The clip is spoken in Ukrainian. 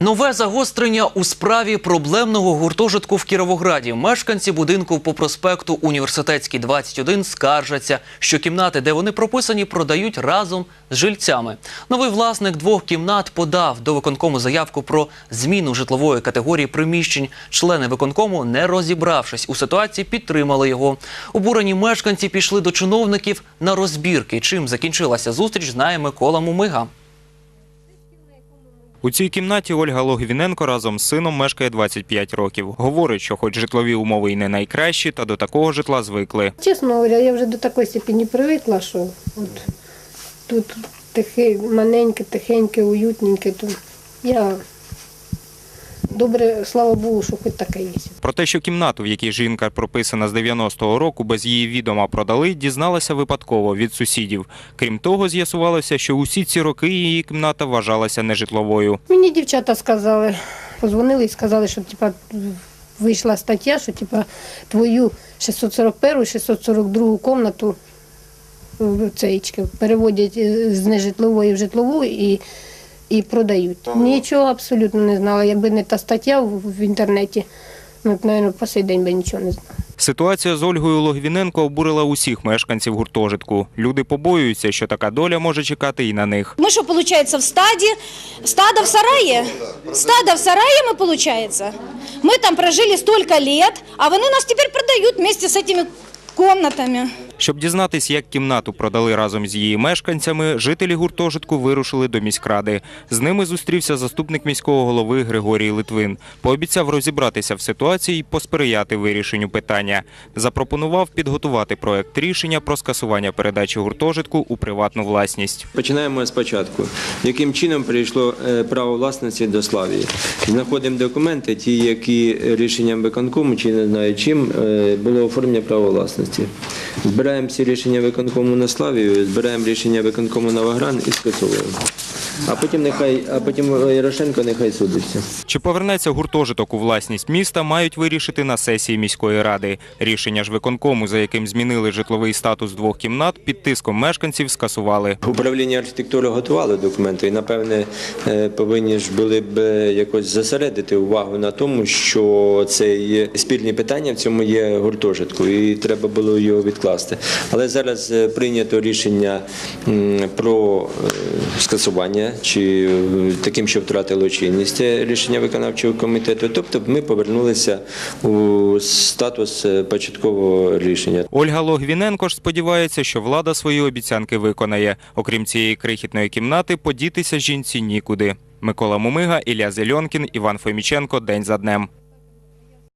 Нове загострення у справі проблемного гуртожитку в Кіровограді. Мешканці будинку по проспекту Університетський 21 скаржаться, що кімнати, де вони прописані, продають разом з жильцями. Новий власник двох кімнат подав до виконкому заявку про зміну житлової категорії приміщень. Члени виконкому, не розібравшись у ситуації, підтримали його. Обурені мешканці пішли до чиновників на розбірки. Чим закінчилася зустріч, знає Микола Мумига. У цій кімнаті Ольга Логвіненко разом з сином мешкає 25 років. Говорить, що хоч житлові умови і не найкращі, та до такого житла звикли. Чесно говоря, я вже до такої степені привикла, що от тут тихе, маленьке, тихеньке, уютненьке. Тут я добре, слава Богу, що хоч таке є. Про те, що кімнату, в якій жінка прописана з 90-го року, без її відома продали, дізналася випадково від сусідів. Крім того, з'ясувалося, що усі ці роки її кімната вважалася нежитловою. Мені дівчата сказали, позвонили і сказали, що типа, вийшла стаття, що типа, твою 641 642 комнату цеєчки переводять е, з нежитлової в житлову і, і продають. Нічого абсолютно не знала. Якби не та стаття в, в інтернеті, ну, мабуть, по сей день би нічого не знала. Ситуація з Ольгою Логвіненко обурила усіх мешканців гуртожитку. Люди побоюються, що така доля може чекати і на них. Мы что, получается, в стаде? Стадо в сарае? Стадо в сарае мы, получается? Мы там прожили столько лет, а вони нас теперь продают вместе с этими комнатами. Щоб дізнатись, як кімнату продали разом з її мешканцями, жителі гуртожитку вирушили до міськради. З ними зустрівся заступник міського голови Григорій Литвин. Пообіцяв розібратися в ситуації і посприяти вирішенню питання. Запропонував підготувати проект рішення про скасування передачі гуртожитку у приватну власність. Починаємо спочатку. Яким чином прийшло е, право власності до Славії? Знаходимо документи, ті, які рішенням виконкому, чи не знаю чим, е, було оформлення права власності. Збираємо всі рішення виконкому на Славію, збираємо рішення виконкому на Вагран і скасовуємо. А потім нехай, а потім Ярошенко нехай судиться. Чи повернеться гуртожиток у власність міста, мають вирішити на сесії міської ради. Рішення ж виконкому, за яким змінили житловий статус двох кімнат, під тиском мешканців скасували. Управління архітектури готувало документи і, напевне, е, повинні ж були б е, якось зосередити увагу на тому, що це є спільні питання в цьому є гуртожитку, і треба було його відкласти. Але зараз е, прийнято рішення про е, чи е, таким, що втратило чинність е, рішення виконавчого комітету. Тобто ми повернулися у статус е, початкового рішення. Ольга Логвіненко ж сподівається, що влада свої обіцянки виконає. Окрім цієї крихітної кімнати, подітися жінці нікуди. Микола Мумига, Ілля Зельонкін, Іван Фоміченко. День за днем.